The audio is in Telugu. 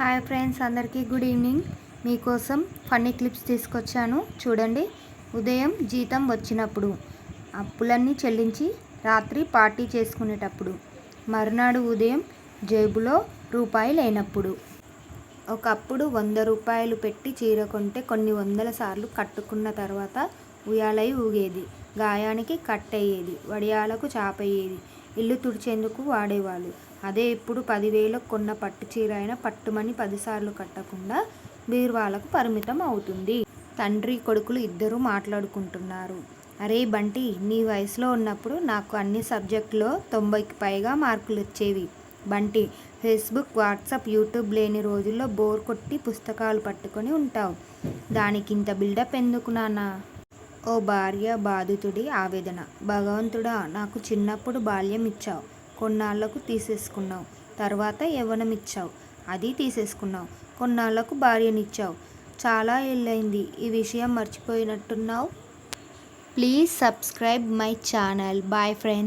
హాయ్ ఫ్రెండ్స్ అందరికీ గుడ్ ఈవినింగ్. మీకోసం ఫన్నీ క్లిప్స్ తీసుకొచ్చాను. చూడండి ఉదయం జీతం వచ్చినప్పుడు అప్పులన్నీ చెల్లించి రాత్రి పార్టీ చేసుకునేటప్పుడు మరునాడు ఉదయం జేబులో రూపాయి లేనప్పుడు ఒకప్పుడు వంద రూపాయలు పెట్టి చీర కొంటే కొన్ని వందల సార్లు కట్టుకున్న తర్వాత ఉయ్యాలై ఊగేది గాయానికి కట్టయ్యేది వడియాలకు చాపయ్యేది ఇల్లు తుడిచేందుకు వాడేవాళ్ళు. అదే ఇప్పుడు పదివేలకు కొన్న పట్టు చీర అయినా పట్టుమని పదిసార్లు కట్టకుండా బీరువాలకు పరిమితం అవుతుంది. తండ్రి కొడుకులు ఇద్దరూ మాట్లాడుకుంటున్నారు. అరే బంటి నీ వయసులో ఉన్నప్పుడు నాకు అన్ని సబ్జెక్టులో తొంభైకి పైగా మార్కులు వచ్చేవి. బంటి ఫేస్బుక్ వాట్సాప్ యూట్యూబ్ లేని రోజుల్లో బోర్ కొట్టి పుస్తకాలు పట్టుకొని ఉంటావు. దానికి ఇంత బిల్డప్ ఎందుకు నానా ఓ భార్య బాధితుడి ఆవేదన. భగవంతుడా నాకు చిన్నప్పుడు బాల్యం ఇచ్చావు కొన్నాళ్ళకు తీసేసుకున్నావు. తర్వాత యవ్వనం ఇచ్చావు అది తీసేసుకున్నావు. కొన్నాళ్ళకు భార్యనిచ్చావు. చాలా ఏళ్ళైంది ఈ విషయం మర్చిపోయినట్టున్నావు? Please subscribe my channel. Bye friends.